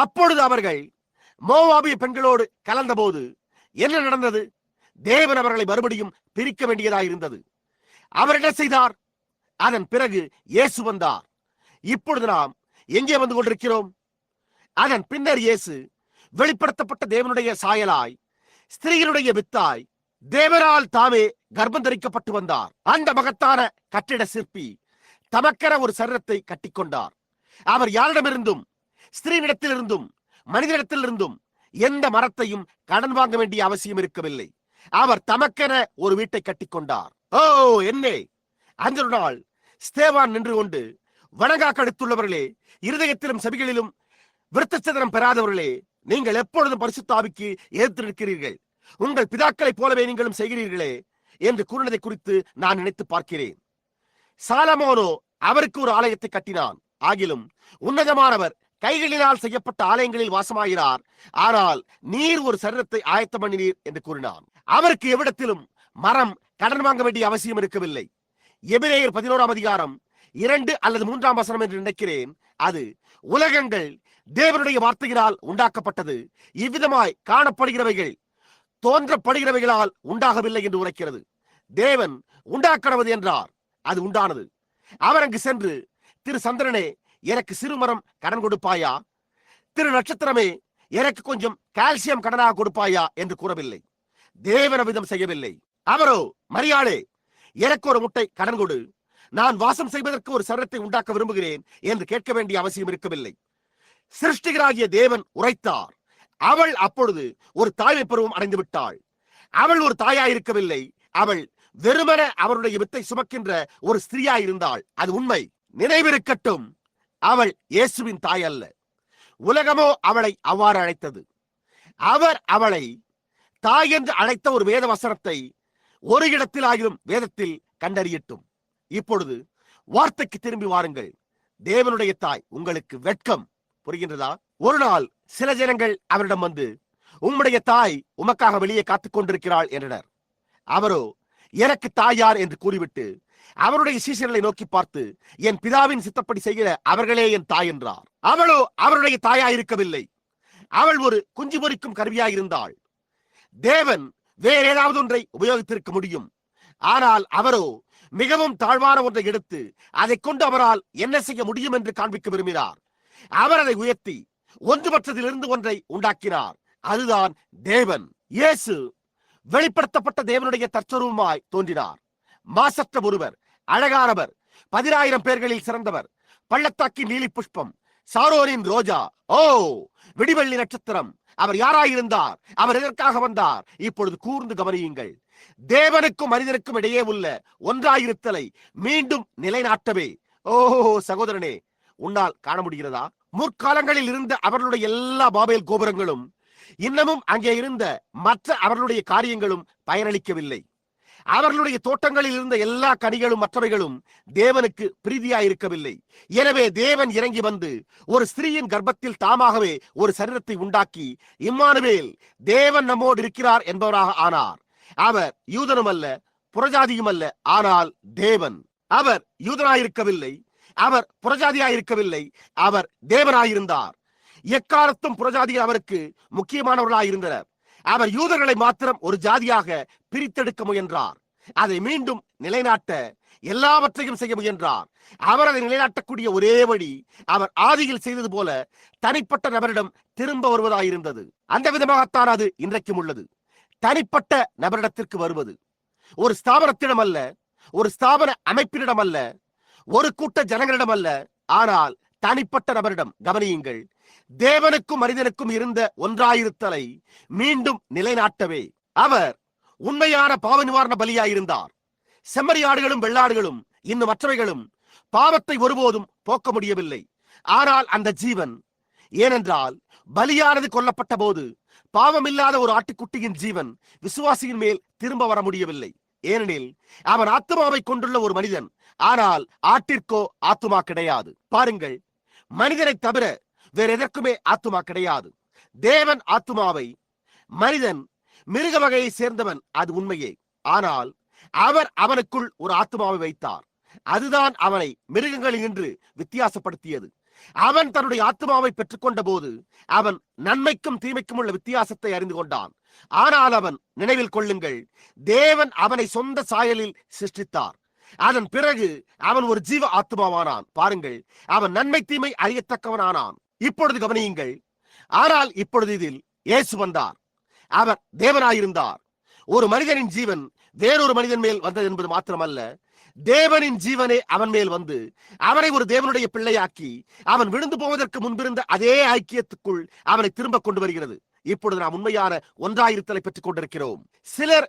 அப்பொழுது அவர்கள் மோவாபிய பெண்களோடு கலந்தபோது என்ன நடந்தது? தேவன் அவர்களை மறுபடியும் பிரிக்க வேண்டியதாயிருந்தது அவர் என்ன செய்தார்? அதன் பிறகு இயேசு வந்தார். இப்பொழுது நாம் எங்கே வந்து கொண்டிருக்கிறோம்? அதன் பின்னர் இயேசு வெளிப்படுத்தப்பட்ட தேவனுடைய சாயலாய் ஸ்திரீகளுடைய வித்தாய் தேவனால் தாமே கர்ப்பம் தரிக்கப்பட்டு வந்தார். அந்த மகத்தான கட்டிட சிற்பி தமக்கென ஒரு சரீரத்தை கட்டிக்கொண்டார். அவர் யாரிடமிருந்தும் ஸ்திரீனிடத்திலிருந்தும் மனிதனிடத்திலிருந்தும் எந்த மரத்தையும் கடன் வாங்க வேண்டிய அவசியம் இருக்கவில்லை. அவர் தமக்கென ஒரு வீட்டை கட்டிக்கொண்டார். ஓ என்னே! அந்த நாள் ஸ்தேவான் நின்று கொண்டு வணங்கா கடுத்துள்ளவர்களே இருதயத்திலும் செவிகளிலும் விருத்தச்சதனம் பெறாதவர்களே நீங்கள் எப்பொழுதும் பரிசுத்தாவிக்கு எதிர்த்து நிற்கிறீர்கள். உங்கள் பிதாக்களைப் போலவே நீங்களும் செய்கிறீர்களே என்று கூறினதை குறித்து நான் நினைத்து பார்க்கிறேன். சாலமோனோ அவருக்கு ஒரு ஆலயத்தை கட்டினான். ஆகிலும் உன்னதமானவர் கைகளினால் செய்யப்பட்ட ஆலயங்களில் வாசமாகிறார் ஆனால் நீர் ஒரு சரீரத்தை ஆயத்தம் பண்ணினீர் என்று கூறினான். அவருக்கு எவ்விடத்திலும் மரம் கடன் வாங்க வேண்டிய அவசியம் இருக்கவில்லை. எபிரேயர் பதினோராம் அதிகாரம் இரண்டு அல்லது மூன்றாம் வசனம் என்று நினைக்கிறேன். அது உலகங்கள் தேவனுடைய வார்த்தையினால் உண்டாக்கப்பட்டது. இவ்விதமாய் காணப்படுகிறவைகள் தோன்றப்படுகிறவைகளால் உண்டாகவில்லை என்று உரைக்கிறது. தேவன் உண்டாக்கிறது என்றார். அது உண்டானது. அவர் அங்கு சென்று திரு சந்திரனே எனக்கு சிறுமரம் கடன் கொடுப்பாயா? திரு நட்சத்திரமே எனக்கு கொஞ்சம் கால்சியம் கடனாக கொடுப்பாயா? என்று கூறவில்லை. தேவனவிதம் செய்யவில்லை. அவரோ மரியாளே எனக்கு ஒரு முட்டை கடன் கொடு. நான் வாசம் செய்வதற்கு ஒரு சரத்தை உண்டாக்க விரும்புகிறேன் என்று கேட்க வேண்டிய அவசியம் இருக்கவில்லை. சிருஷ்டிகராகிய தேவன் உரைத்தார். அவள் அப்பொழுது ஒரு தாய்மை பருவம் அடைந்து விட்டாள். அவள் ஒரு தாயாய் இருக்கவில்லை. அவள் வெறுமன அவருடைய வித்தை சுமக்கின்ற ஒரு ஸ்திரீயாயிருந்தாள் அது உண்மை. நினைவிருக்கட்டும். அவள் இயேசுவின் தாய் அல்ல. உலகமோ அவளை அவ்வாறு அழைத்தது. அவர் அவளை தாய் என்று அழைத்த ஒரு வேத வசனத்தை ஒரு இடத்தில் ஆகிலும் வேதத்தில் கண்டறியட்டும். இப்பொழுது வார்த்தைக்கு திரும்பி வாருங்கள். தேவனுடைய தாய் உங்களுக்கு வெட்கம். புரிகின்றதா? ஒரு நாள் சில ஜனங்கள் அவரிடம் வந்து உம்முடைய தாய் உமக்காக வெளியே காத்துக் கொண்டிருக்கிறாள் என்றனர். அவரோ எனக்கு தாய் யார்? என்று கூறிவிட்டு அவருடைய சீசர்களை நோக்கி பார்த்து என் பிதாவின் சித்தப்படி செய்கிற அவர்களே என் தாய் என்றார். அவளோ அவருடைய தாயா இருக்கவில்லை. அவள் ஒரு குஞ்சு பொறிக்கும் கருவியாய் இருந்தாள். தேவன் வேற ஏதாவது ஒன்றை உபயோகித்திருக்க முடியும். ஆனால் அவரோ மிகவும் தாழ்வான ஒன்றை எடுத்து அதை கொண்டு அவரால் என்ன செய்ய முடியும் என்று காண்பிக்க விரும்பினார். அவர் அதை உயர்த்தி ஒன்றுபற்றதிலிருந்து ஒன்றை உண்டாக்கினார். அதுதான் தேவன். இயேசு வெளிப்படுத்தப்பட்ட தேவனுடைய தற்சொருவமாய் தோன்றினார். மாசற்ற ஒருவர் அழகானவர் பதினாயிரம் பேர்களில் சிறந்தவர் பள்ளத்தாக்கி நீலி புஷ்பம் சாரோரின் ரோஜா ஓ விடிவெள்ளி நட்சத்திரம் அவர் யாராயிருந்தார் அவர் எதற்காக வந்தார் இப்பொழுது கூர்ந்து கவனியுங்கள். தேவனுக்கும் மனிதனுக்கும் இடையே உள்ள ஒன்றாயிருத்தலை மீண்டும் நிலைநாட்டவே. ஓஹோ சகோதரனே உன்னால் காண முடிகிறதா? முற்காலங்களில் இருந்த அவர்களுடைய எல்லா பாபேல் கோபுரங்களும் இன்னமும் அங்கே இருந்த மற்ற அவர்களுடைய காரியங்களும் பயனளிக்கவில்லை. அவர்களுடைய தோட்டங்களில் இருந்த எல்லா கனிகளும் மற்றவைகளும் தேவனுக்கு பிரீதியாயிருக்கவில்லை. எனவே தேவன் இறங்கி வந்து ஒரு ஸ்திரீயின் கர்ப்பத்தில் தாமாகவே ஒரு சரீரத்தை உண்டாக்கி இம்மானுவேல் தேவன் நம்மோடு இருக்கிறார் என்பவராக ஆனார். அவர் யூதனும் அல்ல புறஜாதியும் அல்ல ஆனால் தேவன். அவர் யூதனாயிருக்கவில்லை அவர் புறஜாதியாயிருக்கவில்லை அவர் தேவனாயிருந்தார். எக்காலத்தும் புறஜாதிகள் அவருக்கு முக்கியமானவர்களாயிருந்தனர். அவர் யூதர்களை மாத்திரம் ஒரு ஜாதியாக பிரித்தெடுக்க முயன்றார். அதை மீண்டும் நிலைநாட்ட எல்லாவற்றையும் செய்ய முயன்றார். அவர் அதை நிலைநாட்டக்கூடிய ஒரே வழி அவர் ஆதியில் செய்தது போல தனிப்பட்ட நபரிடம் திரும்ப வருவதாயிருந்தது. அந்த விதமாகத்தான் அது இன்றைக்கும் உள்ளது. தனிப்பட்ட நபரிடத்திற்கு வருவது ஒரு ஸ்தாபனத்திடம் அல்ல ஒரு ஸ்தாபன அமைப்பினிடம் அல்ல ஒரு கூட்ட ஜனங்களிடம் அல்ல. ஆனால் தனிப்பட்ட நபரிடம் கவனியுங்கள் தேவனுக்கும் மனிதனுக்கும் இருந்த ஒன்றாயிருத்தலை மீண்டும் நிலைநாட்டவே. அவர் உண்மையான பாவ நிவாரண பலியாயிருந்தார் செம்மறியாடுகளும் வெள்ளாடுகளும் இன்னும் மற்றவைகளும் பாவத்தை ஒருபோதும் போக்க முடியவில்லை. ஆனால் அந்த ஜீவன் ஏனென்றால் பலியானது கொல்லப்பட்ட போது பாவமில்லாத ஒரு ஆட்டுக்குட்டியின் ஜீவன் விசுவாசியின் மேல் திரும்ப வர முடியவில்லை. ஏனெனில் அவன் ஆத்மாவை கொண்டுள்ள ஒரு மனிதன் ஆனால் ஆட்டிற்கோ ஆத்துமா கிடையாது. பாருங்கள் மனிதனை தவிர வேற எதற்குமே ஆத்துமா கிடையாது. தேவன் ஆத்துமாவை மனிதன் மிருக வகையை சேர்ந்தவன் அது உண்மையே. ஆனால் அவர் அவனுக்குள் ஒரு ஆத்துமாவை வைத்தார். அதுதான் அவனை மிருகங்களில் நின்று வித்தியாசப்படுத்தியது. அவன் தன்னுடைய ஆத்மாவை பெற்றுக்கொண்ட போது அவன் நன்மைக்கும் தீமைக்கும் உள்ள வித்தியாசத்தை அறிந்து கொண்டான். ஆனால் அவன் நினைவில் கொள்ளுங்கள் தேவன் அவனை சொந்த சாயலில் சிருஷ்டித்தார். அதன் பிறகு அவன் ஒரு ஜீவ ஆத்மாவானான் பாருங்கள் அவன் நன்மை தீமை அறியத்தக்கவனானான். இப்பொழுது கவனியுங்கள். ஆனால் இப்பொழுது இதில் இயேசு வந்தார். அவர் தேவனாயிருந்தார். ஒரு மனிதனின் ஜீவன் வேறொரு மனிதன் மேல் வந்தது என்பது மாத்திரமல்ல. தேவனின் ஜீவனே அவன் மேல் வந்து அவனை ஒரு தேவனுடைய பிள்ளையாக்கி அவன் விழுந்து போவதற்கு முன்பிருந்த அதே ஐக்கியத்துக்குள் அவனை திரும்ப கொண்டு வருகிறது. இப்பொழுது நாம் உண்மையான ஒன்றாயிருத்தலை பெற்றுக் கொண்டிருக்கிறோம். சிலர்